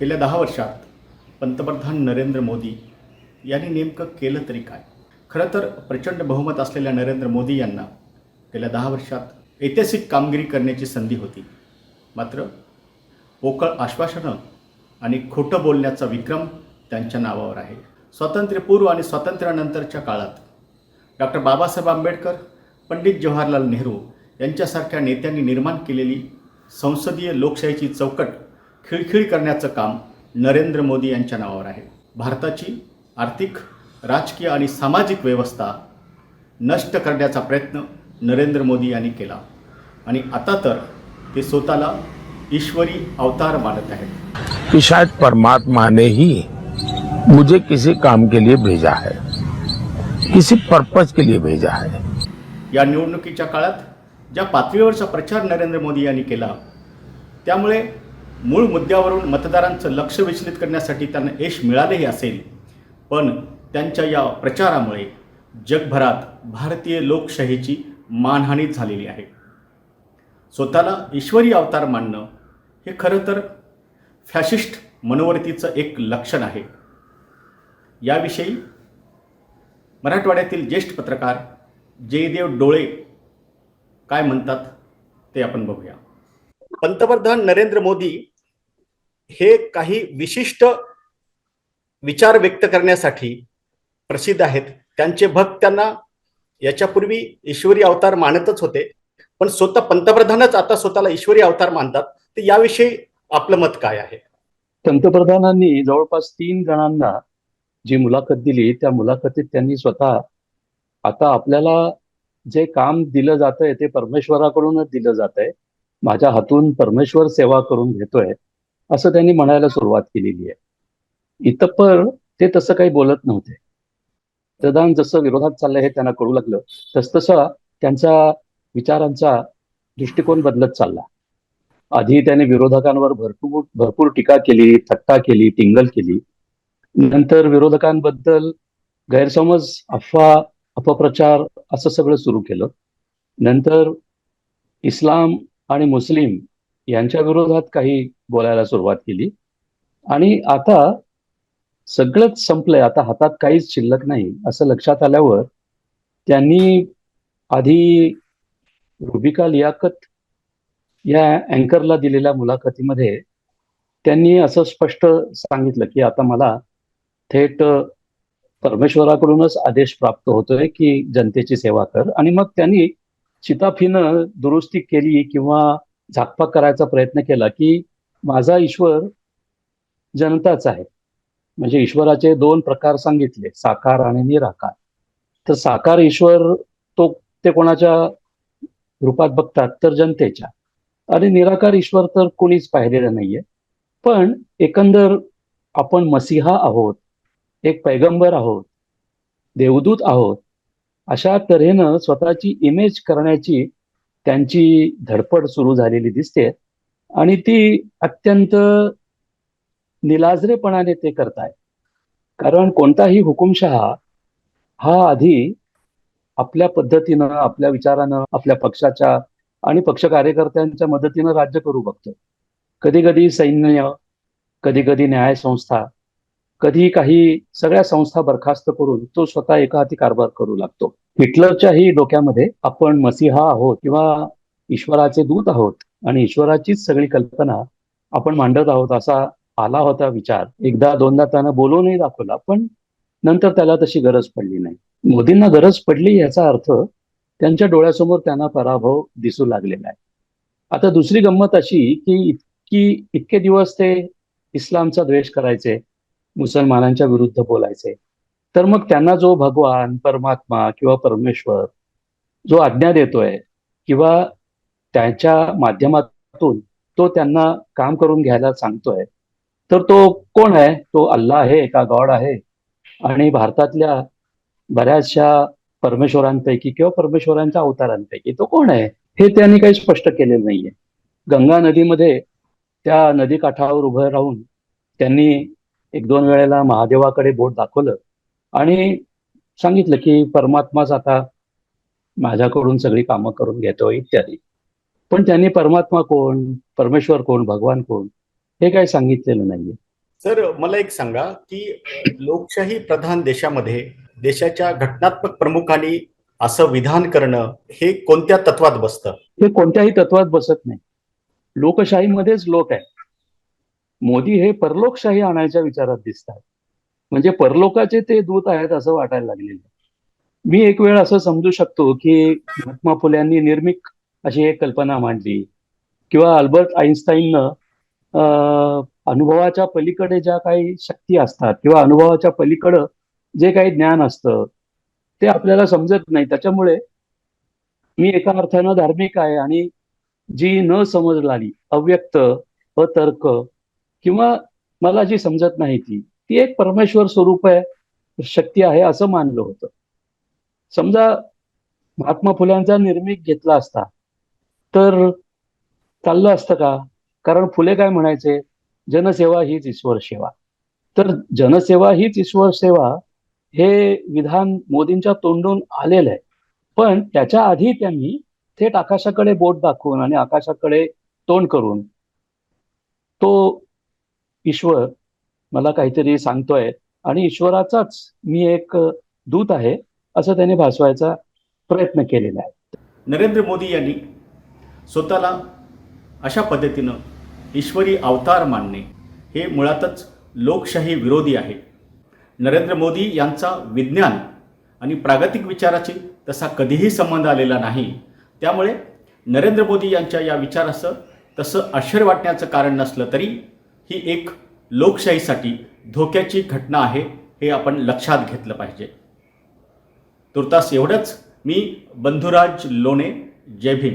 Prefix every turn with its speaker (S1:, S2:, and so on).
S1: गेल्या दहा वर्षात पंतप्रधान नरेंद्र मोदी यांनी नेमकं केलं तरी काय? खरं तर प्रचंड बहुमत असलेल्या नरेंद्र मोदी यांना गेल्या दहा वर्षात ऐतिहासिक कामगिरी करण्याची संधी होती. मात्र पोकळ आश्वासनं आणि खोटं बोलण्याचा विक्रम त्यांच्या नावावर आहे. स्वातंत्र्यपूर्व आणि स्वातंत्र्यानंतरच्या काळात डॉक्टर बाबासाहेब आंबेडकर पंडित जवाहरलाल नेहरू यांच्यासारख्या नेत्यांनी निर्माण केलेली संसदीय लोकशाहीची चौकट खिळखिळ करण्याचं काम नरेंद्र मोदी यांच्या नावावर आहे. भारताची आर्थिक राजकीय आणि सामाजिक व्यवस्था नष्ट करण्याचा प्रयत्न नरेंद्र मोदी यांनी केला. आणि आता तर ते स्वतःला ईश्वरी अवतार मानत आहेत.
S2: कि शायद परमात्मा ने ही मुझे किसी काम के लिए भेजा है किसी पर्पज के लिए भेजा है।
S1: या निवडणुकीच्या काळात ज्या पातळीवरचा प्रचार नरेंद्र मोदी यांनी केला त्यामुळे मूळ मुद्द्यावरून मतदारांचं लक्ष विचलित करण्यासाठी त्यांना यश मिळालेही असेल. पण त्यांच्या या प्रचारामुळे जगभरात भारतीय लोकशाहीची मानहानी झालेली आहे. स्वतःला ईश्वरी अवतार मानणं हे खरं तर फॅशिस्ट मनोवृत्तीचं एक लक्षण आहे. याविषयी मराठवाड्यातील ज्येष्ठ पत्रकार जयदेव डोळे काय म्हणतात ते आपण बघूया. पंतप्रधान नरेंद्र मोदी हे काही विशिष्ट विचार व्यक्त करण्यासाठी प्रसिद्ध आहेत. त्यांचे भक्त त्यांना याच्यापूर्वी ईश्वरी अवतार मानतच होते. पण स्वतः पंतप्रधानच आता स्वतःला ईश्वरी अवतार मानतात. तर याविषयी आपलं मत काय आहे?
S3: पंतप्रधानांनी जवळपास तीन जणांना जी मुलाखत दिली त्या मुलाखतीत त्यांनी स्वतः आता आपल्याला जे काम दिलं जातंय ते परमेश्वराकडूनच दिलं जातंय. माझ्या हातून परमेश्वर सेवा करून घेतोय. असं त्यांनी म्हणायला सुरुवात केलेली आहे. इतपर ते तसं काही बोलत नव्हते. प्रधान जसं विरोधात चाललंय हे त्यांना कळू लागलं तसतसा त्यांचा विचारांचा दृष्टिकोन बदलत चालला. आधी त्याने विरोधकांवर भरपूर भरपूर टीका केली थट्टा केली टिंगल केली. नंतर विरोधकांबद्दल गैरसमज अफवा अपप्रचार असं सगळं सुरू केलं. नंतर इस्लाम आणि मुस्लिम यांच्या विरोधात काही बोलायला सुरुवात केली. आणि आता सगळंच संपलंय. आता हातात काहीच शिल्लक नाही. असं लक्षात आल्यावर त्यांनी आधी रुबिका लियाकत या अँकरला दिलेल्या मुलाखतीमध्ये त्यांनी असं स्पष्ट सांगितलं की आता मला थेट परमेश्वराकडूनच आदेश प्राप्त होतोय की जनतेची सेवा कर. आणि मग त्यांनी चिताफीनं दुरुस्ती केली किंवा झाकपाक करायचा प्रयत्न केला की माझा ईश्वर जनताच आहे. म्हणजे ईश्वराचे दोन प्रकार सांगितले साकार आणि निराकार. तर साकार ईश्वर तो ते कोणाच्या रूपात बघतात तर जनतेच्या. आणि निराकार ईश्वर तर कोणीच पाहिलेलं नाहीये. पण एकंदर आपण मसिहा आहोत एक पैगंबर आहोत देवदूत आहोत अशा तऱ्हेनं स्वतःची इमेज करण्याची त्यांची धडपड सुरू झालेली दिसते आणि ती अत्यंत निलाजरेपणाने ते करतायत. कारण कोणताही हुकुमशहा हा आधी आपल्या पद्धतीनं आपल्या विचारानं आपल्या पक्षाच्या आणि पक्ष कार्यकर्त्यांच्या मदतीनं राज्य करू बघतो. कधी कधी सैन्य कधी कधी न्याय संस्था कधी काही सगळ्या संस्था बरखास्त करून तो स्वतः एका हाती कारभार करू लागतो. हिटलरच्याही डोक्यामध्ये आपण मसीहा आहोत किंवा ईश्वराचे दूत आहोत आणि ईश्वराचीच सगळी कल्पना आपण मांडत आहोत असा आला होता विचार. एकदा दोनदा त्यानं बोलूनही दाखवला पण नंतर त्याला तशी गरज पडली नाही. मोदींना गरज पडली याचा अर्थ त्यांच्या डोळ्यासमोर त्यांना पराभव दिसू लागलेला आहे. आता दुसरी गंमत अशी की इतकी इतके दिवस ते इस्लामचा द्वेष करायचे मुसलमानांच्या विरुद्ध बोलायचे. तर मग त्यांना जो भगवान परमात्मा किंवा परमेश्वर जो आज्ञा देतोय किंवा त्याच्या माध्यमातून तो त्यांना काम करून घ्यायला सांगतोय तर तो कोण आहे? तो अल्ला आहे का गॉड आहे? आणि भारतातल्या बऱ्याचशा परमेश्वरांपैकी किंवा परमेश्वरांच्या अवतारांपैकी तो कोण आहे? हे त्यांनी काही स्पष्ट केलेलं नाहीये. गंगा नदीमध्ये त्या नदी काठावर उभं राहून त्यांनी एक दोन वेळेला महादेवाकडे बोट दाखवलं आणि सांगितलं की परमात्माच आता माझ्याकडून सगळी कामं करून घेतो इत्यादी. पण त्यांनी परमात्मा कोण परमेश्वर कोण भगवान कोण हे काही सांगितलेलं नाहीये.
S1: सर मला एक सांगा की लोकशाही प्रधान देशामध्ये देशाच्या घटनात्मक प्रमुखांनी असं विधान करणं हे कोणत्या तत्वात बसतं?
S3: हे कोणत्याही तत्वात बसत नाही. लोकशाहीमध्येच लोक आहे मोदी हे परलोकशाही आणायच्या विचारात दिसतात. म्हणजे परलोकाचे ते दूत आहेत असं वाटायला लागलेलं मी एक वेळ असं समजू शकतो की महात्मा फुल्यांनी निर्मिक अशी एक कल्पना मांडली. किंवा अल्बर्ट आईन्स्टाईननं अनुभवाच्या पलीकडे ज्या काही शक्ती असतात किंवा अनुभवाच्या पलीकडं जे काही ज्ञान असतं ते आपल्याला समजत नाही. त्याच्यामुळे मी एका अर्थानं धार्मिक आहे आणि जी न समजलाली अव्यक्त अतर्क किंवा मला जी समजत नाही ती ती एक परमेश्वर स्वरूप आहे शक्ती आहे असं मानलं होतं. समजा महात्मा फुल्यांचा निर्मिक घेतला असता तर चाललं असतं का? कारण फुले काय म्हणायचे? जनसेवा हीच ईश्वर सेवा. तर जनसेवा हीच ईश्वर सेवा हे विधान मोदींच्या तोंडून आलेलं आहे. पण त्याच्या आधी त्यांनी थेट आकाशाकडे बोट दाखवून आणि आकाशाकडे तोंड करून तो ईश्वर मला काहीतरी सांगतोय आणि ईश्वराचाच मी एक दूत आहे असं त्याने भासवायचा प्रयत्न केलेला आहे.
S1: नरेंद्र मोदी यांनी स्वतःला अशा पद्धतीनं ईश्वरी अवतार मानणे हे मुळातच लोकशाही विरोधी आहे. नरेंद्र मोदी यांचा विज्ञान आणि प्रागतिक विचाराची तसा कधीही संबंध आलेला नाही. त्यामुळे नरेंद्र मोदी यांच्या या विचाराचं तसं आश्चर्य वाटण्याचं कारण नसलं तरी ही एक लोकशाहीसाठी धोक्याची घटना आहे हे आपण लक्षात घेतलं पाहिजे. तुर्तास एवढंच. मी बंधुराज लोणे जय भीम.